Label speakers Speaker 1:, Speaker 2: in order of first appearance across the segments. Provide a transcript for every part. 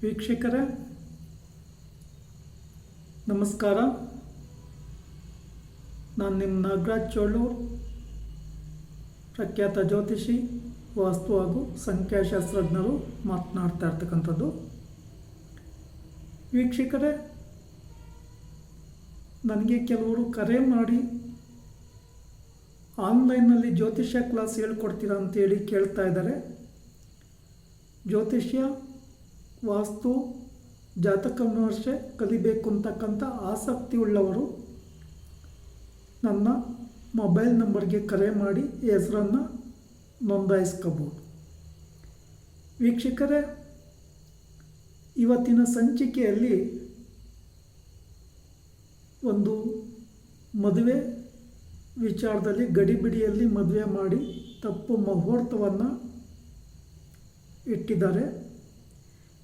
Speaker 1: ವೀಕ್ಷಕರೇ, ನಮಸ್ಕಾರ. ನಾನು ನಿಮ್ಮ ನಾಗರಾಜ್ ಚೋಳೂರ್ ಪ್ರಖ್ಯಾತ ಜ್ಯೋತಿಷಿ, ವಾಸ್ತು ಹಾಗೂ ಸಂಖ್ಯಾಶಾಸ್ತ್ರಜ್ಞರು ಮಾತನಾಡ್ತಾ ಇರ್ತಕ್ಕಂಥದ್ದು. ವೀಕ್ಷಕರೇ, ನನಗೆ ಕೆಲವರು ಕರೆ ಮಾಡಿ ಆನ್ಲೈನ್ನಲ್ಲಿ ಜ್ಯೋತಿಷ್ಯ ಕ್ಲಾಸ್ ಹೇಳ್ಕೊಡ್ತೀರಾ ಅಂತೇಳಿ ಕೇಳ್ತಾ ಇದ್ದಾರೆ. ಜ್ಯೋತಿಷ್ಯ ವಾಸ್ತು ಜಾತಕ ವಿಮರ್ಶೆ ಕಲಿಬೇಕು ಅಂತಕ್ಕಂಥ ಆಸಕ್ತಿ ಉಳ್ಳವರು ನನ್ನ ಮೊಬೈಲ್ ನಂಬರ್ಗೆ ಕರೆ ಮಾಡಿ ಹೆಸರನ್ನು ನೋಂದಾಯಿಸ್ಕೋಬೋದು. ವೀಕ್ಷಕರೇ, ಇವತ್ತಿನ ಸಂಚಿಕೆಯಲ್ಲಿ ಒಂದು ಮದುವೆ ವಿಚಾರದಲ್ಲಿ, ಗಡಿಬಿಡಿಯಲ್ಲಿ ಮದುವೆ ಮಾಡಿ ತಪ್ಪು ಮುಹೂರ್ತವನ್ನು ಇಟ್ಟಿದ್ದಾರೆ.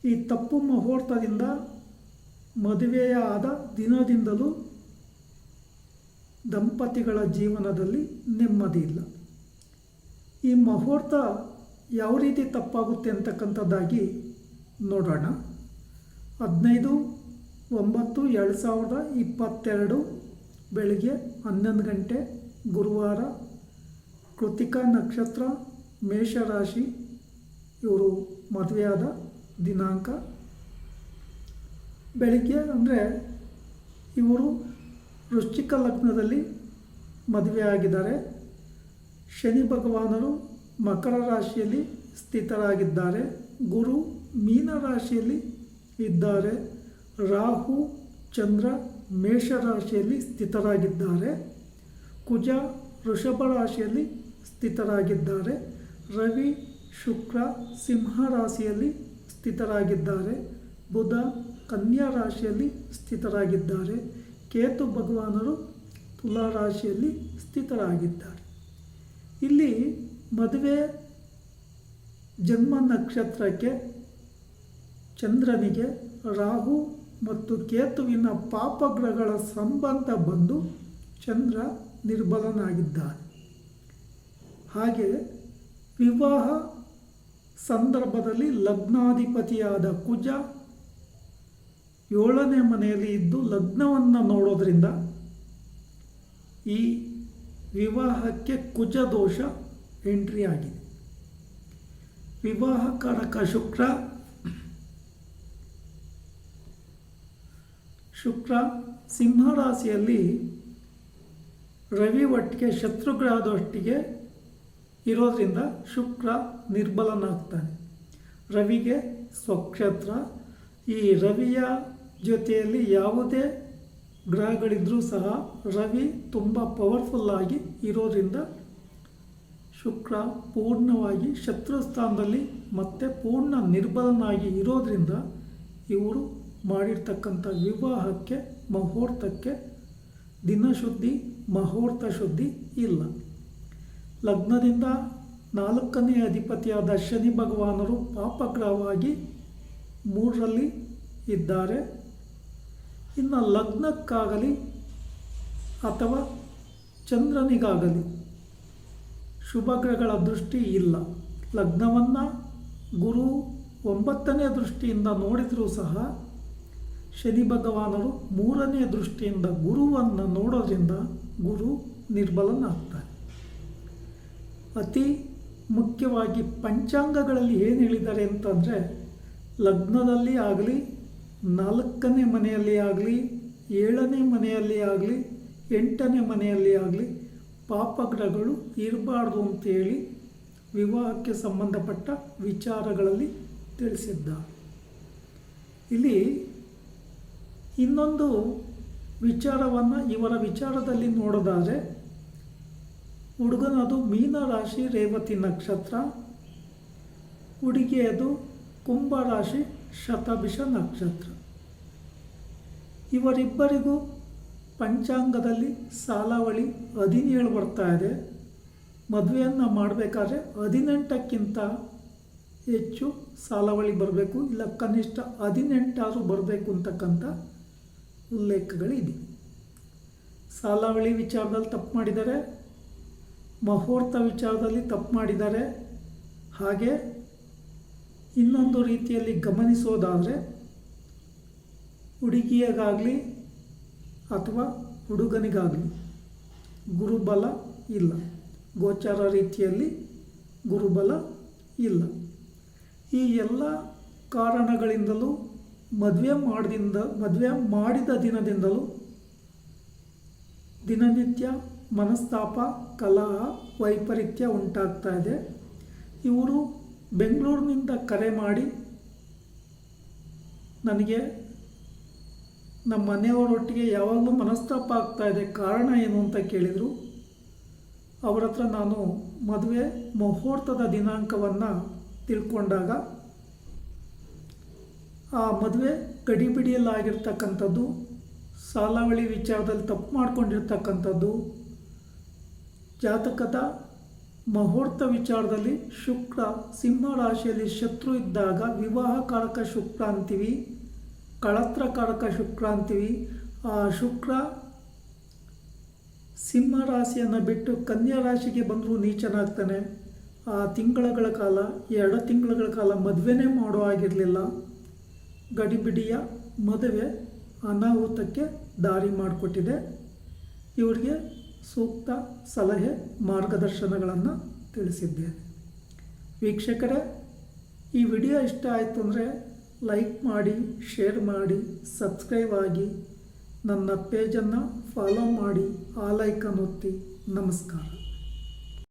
Speaker 1: ಈ ತಪ್ಪು ಮುಹೂರ್ತದಿಂದ ಮದುವೆಯಾದ ದಿನದಿಂದಲೂ ದಂಪತಿಗಳ ಜೀವನದಲ್ಲಿ ನೆಮ್ಮದಿ ಇಲ್ಲ. ಈ ಮುಹೂರ್ತ ಯಾವ ರೀತಿ ತಪ್ಪಾಗುತ್ತೆ ಅಂತಕ್ಕಂಥದ್ದಾಗಿ ನೋಡೋಣ. ಹದಿನೈದು, ಒಂಬತ್ತು, ಎರಡು ಸಾವಿರದ ಇಪ್ಪತ್ತೆರಡು ಬೆಳಗ್ಗೆ ಹನ್ನೊಂದು ಗಂಟೆ, ಗುರುವಾರ ಕೃತಿಕಾ ನಕ್ಷತ್ರ, ಮೇಷರಾಶಿ, ಇವರು ಮದುವೆಯಾದ ದಿನಾಂಕ. ಬೆಳಿಗ್ಗೆ ಅಂದರೆ ಇವರು ವೃಶ್ಚಿಕ ಲಗ್ನದಲ್ಲಿ ಮದುವೆಯಾಗಿದ್ದಾರೆ ಶನಿ ಭಗವಾನರು ಮಕರ ರಾಶಿಯಲ್ಲಿ ಸ್ಥಿತರಾಗಿದ್ದಾರೆ. ಗುರು ಮೀನ ರಾಶಿಯಲ್ಲಿ ಇದ್ದಾರೆ. ರಾಹು, ಚಂದ್ರ ಮೇಷ ರಾಶಿಯಲ್ಲಿ ಸ್ಥಿತರಾಗಿದ್ದಾರೆ. ಕುಜ ವೃಷಭ ರಾಶಿಯಲ್ಲಿ ಸ್ಥಿತರಾಗಿದ್ದಾರೆ. ರವಿ, ಶುಕ್ರ, ಸಿಂಹ ರಾಶಿಯಲ್ಲಿ ಸ್ಥಿತರಾಗಿದ್ದಾರೆ. ಬುಧ ಕನ್ಯಾ ರಾಶಿಯಲ್ಲಿ ಸ್ಥಿತರಾಗಿದ್ದಾರೆ. ಕೇತು ಭಗವಾನರು ತುಲಾ ರಾಶಿಯಲ್ಲಿ ಸ್ಥಿತರಾಗಿದ್ದಾರೆ. ಇಲ್ಲಿ ಮದುವೆ ಜನ್ಮ ನಕ್ಷತ್ರಕ್ಕೆ ಚಂದ್ರನಿಗೆ ರಾಹು ಮತ್ತು ಕೇತುವಿನ ಪಾಪಗ್ರಹಗಳ ಸಂಬಂಧ ಬಂದು ಚಂದ್ರ ನಿರ್ಬಲನಾಗಿದ್ದಾನೆ. ಹಾಗೆ ವಿವಾಹ ಸಂದರ್ಭದಲ್ಲಿ ಲಗ್ನಾಧಿಪತಿಯಾದ ಕುಜ ಏಳನೇ ಮನೆಯಲ್ಲಿ ಇದ್ದು ಲಗ್ನವನ್ನು ನೋಡೋದ್ರಿಂದ ಈ ವಿವಾಹಕ್ಕೆ ಕುಜ ದೋಷ ಎಂಟ್ರಿ ಆಗಿದೆ. ವಿವಾಹ ಕಾರಕ ಶುಕ್ರ ಶುಕ್ರ ಸಿಂಹರಾಶಿಯಲ್ಲಿ ರವಿ ಒಟ್ಟಿಗೆ ಶತ್ರುಗ್ರಹದೊಟ್ಟಿಗೆ ಇರೋದ್ರಿಂದ ಶುಕ್ರ ನಿರ್ಬಲನಾಗ್ತಾನೆ. ರವಿಗೆ ಸ್ವಕ್ಷೇತ್ರ. ಈ ರವಿಯ ಜೊತೆಯಲ್ಲಿ ಯಾವುದೇ ಗ್ರಹಗಳಿದ್ದರೂ ಸಹ ರವಿ ತುಂಬ ಪವರ್ಫುಲ್ಲಾಗಿ ಇರೋದ್ರಿಂದ ಶುಕ್ರ ಪೂರ್ಣವಾಗಿ ಶತ್ರು ಸ್ಥಾನದಲ್ಲಿ ಮತ್ತೆ ಪೂರ್ಣ ನಿರ್ಬಲನಾಗಿ ಇರೋದ್ರಿಂದ ಇವರು ಮಾಡಿರ್ತಕ್ಕಂಥ ವಿವಾಹಕ್ಕೆ, ಮುಹೂರ್ತಕ್ಕೆ ದಿನಶುದ್ಧಿ, ಮುಹೂರ್ತ ಶುದ್ಧಿ ಇಲ್ಲ. ಲಗ್ನದಿಂದ ನಾಲ್ಕನೇ ಅಧಿಪತಿಯಾದ ಶನಿ ಭಗವಾನರು ಪಾಪಗ್ರಹವಾಗಿ ಮೂರರಲ್ಲಿ ಇದ್ದಾರೆ. ಇನ್ನು ಲಗ್ನಕ್ಕಾಗಲಿ ಅಥವಾ ಚಂದ್ರನಿಗಾಗಲಿ ಶುಭಗ್ರಹಗಳ ದೃಷ್ಟಿ ಇಲ್ಲ. ಲಗ್ನವನ್ನು ಗುರು ಒಂಬತ್ತನೇ ದೃಷ್ಟಿಯಿಂದ ನೋಡಿದರೂ ಸಹ ಶನಿ ಭಗವಾನರು ಮೂರನೇ ದೃಷ್ಟಿಯಿಂದ ಗುರುವನ್ನು ನೋಡೋದ್ರಿಂದ ಗುರು ನಿರ್ಬಲನಾಗ್ತಾನೆ ಅತಿ ಮುಖ್ಯವಾಗಿ ಪಂಚಾಂಗಗಳಲ್ಲಿ ಏನು ಹೇಳಿದ್ದಾರೆ ಅಂತಂದರೆ, ಲಗ್ನದಲ್ಲಿ ಆಗಲಿ, ನಾಲ್ಕನೇ ಮನೆಯಲ್ಲಿ ಆಗಲಿ, ಏಳನೇ ಮನೆಯಲ್ಲಿ ಆಗಲಿ, ಎಂಟನೇ ಮನೆಯಲ್ಲಿ ಆಗಲಿ, ಪಾಪಗ್ರಹಗಳು ಇರಬಾರ್ದು ಅಂತೇಳಿ ವಿವಾಹಕ್ಕೆ ಸಂಬಂಧಪಟ್ಟ ವಿಚಾರಗಳಲ್ಲಿ ತಿಳಿಸಿದ್ದ. ಇಲ್ಲಿ ಇನ್ನೊಂದು ವಿಚಾರವನ್ನು ಇವರ ವಿಚಾರದಲ್ಲಿ ನೋಡೋದಾದರೆ ಹುಡುಗನದು ಮೀನ ರಾಶಿ ರೇವತಿ ನಕ್ಷತ್ರ, ಹುಡುಗಿಯದು ಕುಂಭ ರಾಶಿ ಶತಭಿಷ ನಕ್ಷತ್ರ. ಇವರಿಬ್ಬರಿಗೂ ಪಂಚಾಂಗದಲ್ಲಿ ಸಾಲಾವಳಿ ಹದಿನೇಳು ಬರ್ತಾ ಇದೆ. ಮದುವೆಯನ್ನು ಮಾಡಬೇಕಾದ್ರೆ ಹದಿನೆಂಟಕ್ಕಿಂತ ಹೆಚ್ಚು ಸಾಲಾವಳಿ ಬರಬೇಕು, ಇಲ್ಲ ಕನಿಷ್ಠ ಹದಿನೆಂಟಾದರೂ ಬರಬೇಕು ಅಂತಕ್ಕಂಥ ಉಲ್ಲೇಖಗಳಿದೆ. ಸಾಲಾವಳಿ ವಿಚಾರದಲ್ಲಿ ತಪ್ಪು ಮಾಡಿದ್ದಾರೆ. ಮುಹೂರ್ತ ವಿಚಾರದಲ್ಲಿ ತಪ್ಪು ಮಾಡಿದ್ದಾರೆ. ಹಾಗೆ ಇನ್ನೊಂದು ರೀತಿಯಲ್ಲಿ ಗಮನಿಸೋದಾದರೆ, ಹುಡುಗಿಯಗಾಗಲಿ ಅಥವಾ ಹುಡುಗನಿಗಾಗಲಿ ಗುರುಬಲ ಇಲ್ಲ. ಗೋಚಾರ ರೀತಿಯಲ್ಲಿ ಗುರುಬಲ ಇಲ್ಲ. ಈ ಎಲ್ಲ ಕಾರಣಗಳಿಂದಲೂ ಮದುವೆ ಮಾಡಿದಿಂದ, ಮದುವೆ ಮಾಡಿದ ದಿನದಿಂದಲೂ ದಿನನಿತ್ಯ ಮನಸ್ತಾಪ, ಕಲಹ, ವೈಪರೀತ್ಯ ಉಂಟಾಗ್ತಾ ಇದೆ. ಇವರು ಬೆಂಗಳೂರಿನಿಂದ ಕರೆ ಮಾಡಿ ನನಗೆ ನಮ್ಮ ಮನೆಯವರೊಟ್ಟಿಗೆ ಯಾವಾಗಲೂ ಮನಸ್ತಾಪ ಆಗ್ತಾ ಇದೆ. ಕಾರಣ ಏನು ಅಂತ ಕೇಳಿದರು. ಅವರ ಹತ್ರ ನಾನು ಮದುವೆ ಮುಹೂರ್ತದ ದಿನಾಂಕವನ್ನು ತಿಳ್ಕೊಂಡಾಗ ಆ ಮದುವೆ ಗಡಿಬಿಡಿಯಲ್ಲಾಗಿರ್ತಕ್ಕಂಥದ್ದು, ಸಾಲಾವಳಿ ವಿಚಾರದಲ್ಲಿ ತಪ್ಪು ಮಾಡ್ಕೊಂಡಿರ್ತಕ್ಕಂಥದ್ದು ಜಾತಕದ ಮುಹೂರ್ತ ವಿಚಾರದಲ್ಲಿ ಶುಕ್ರ ಸಿಂಹ ರಾಶಿಯಲ್ಲಿ ಶತ್ರು ಇದ್ದಾಗ ವಿವಾಹಕಾರಕ ಶುಕ್ರ ಅಂತೀವಿ ಕಳತ್ರಕಾರಕ ಶುಕ್ರ ಅಂತೀವಿ. ಆ ಶುಕ್ರ ಸಿಂಹ ರಾಶಿಯನ್ನು ಬಿಟ್ಟು ಕನ್ಯಾ ರಾಶಿಗೆ ಬಂದರೂ ನೀಚನಾಗ್ತಾನೆ. ಆ ತಿಂಗಳುಗಳ ಕಾಲ, ಎರಡು ತಿಂಗಳುಗಳ ಕಾಲ ಮದುವೆನೇ ಮಾಡೋ ಆಗಿರಲಿಲ್ಲ ಗಡಿಬಿಡಿಯ ಮದುವೆ ಅನಾಹುತಕ್ಕೆ ದಾರಿ ಮಾಡಿಕೊಟ್ಟಿದೆ. ಇವರಿಗೆ ಸೂಕ್ತ ಸಲಹೆ ಮಾರ್ಗದರ್ಶನಗಳನ್ನು ತಿಳಿಸಿದ್ದೇನೆ ವೀಕ್ಷಕರೇ, ಈ ವಿಡಿಯೋ ಇಷ್ಟ ಆಯಿತು ಅಂದರೆ ಲೈಕ್ ಮಾಡಿ, ಶೇರ್ ಮಾಡಿ, ಸಬ್ಸ್ಕ್ರೈಬ್ ಆಗಿ, ನನ್ನ ಪೇಜನ್ನು ಫಾಲೋ ಮಾಡಿ ಆ ಲೈಕನ್ನು ಒತ್ತಿ ನಮಸ್ಕಾರ.